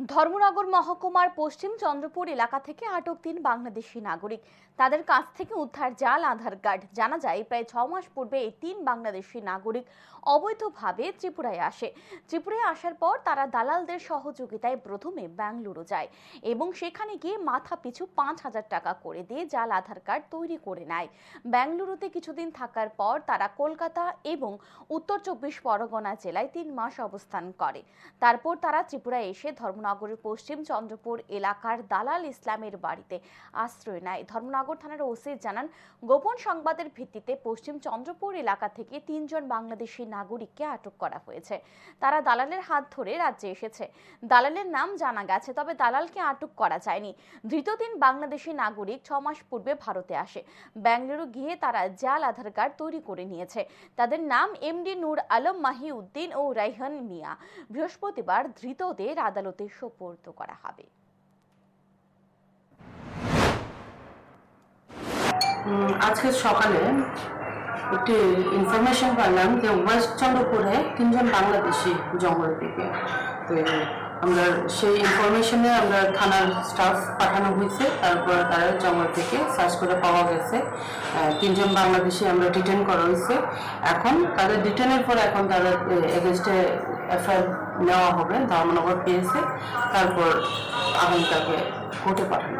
ধর্মনগর মহকুমার পশ্চিম চন্দ্রপুর এলাকা থেকে আটক তিন বাংলাদেশি নাগরিক। তাদের কাছ থেকে উদ্ধার জাল, আধার কার্ড। জানা যায়, প্রায় ছ মাস পূর্বে এই তিন বাংলাদেশি নাগরিক অবৈধভাবে ত্রিপুরায় আসে। ত্রিপুরায় আসার পর তারা দালালদের সহযোগিতায় প্রথমে ব্যাঙ্গালুরু যায় এবং সেখানে গিয়ে মাথা পিছু পাঁচ হাজার টাকা করে দিয়ে জাল, আধার কার্ড তৈরি করে নেয়। ব্যাঙ্গালুরুতে কিছুদিন থাকার পর তারা কলকাতা এবং উত্তর চব্বিশ পরগনা জেলায় তিন মাস অবস্থান করে। তারপর তারা ত্রিপুরায় এসে ধর্মনগরের পশ্চিম চন্দ্রপুর এলাকার দালাল ইসলামের বাড়িতে আশ্রয় নেয়। ধর্মনগর থানার ওসি জানান, গোপন সংবাদের ভিত্তিতে পশ্চিম চন্দ্রপুর এলাকা থেকে তিনজন বাংলাদেশি নাগরিককে আটক করা হয়েছে। তারা দালালের হাত ধরে রাজ্যে এসেছে। দালালের নাম জানা গেছে, তবে দালালকে আটক করা যায়নি। ধৃত তিন বাংলাদেশি নাগরিক ছ মাস পূর্বে ভারতে আসে। ব্যাঙ্গালুরু গিয়ে তারা জাল আধার কার্ড তৈরি করে নিয়েছে। তাদের নাম এমডি নূর আলম মাহি উদ্দিন ও রাইহান মিয়া। বৃহস্পতিবার ধৃতদের আদালতে সোপর্দ করা হবে। আজকে সকালে একটি ইনফরমেশন পাইলাম যে ওয়েস্ট চন্দ্রপুরে তিনজন বাংলাদেশি জঙ্গল থেকে। তো আমরা সেই ইনফরমেশনে আমরা থানার স্টাফ পাঠানো হয়েছে, তারপর তারা জঙ্গল থেকে সার্চ করে পাওয়া গেছে। তিনজন বাংলাদেশি আমরা ডিটেন করা হয়েছে। এখন তাদের ডিটেনের পর এখন তারা এগেনস্টে এফআইআর নেওয়া হবে ধর্মনগর পিএসে তারপর আগামীকালকে কোর্টে পাঠানো।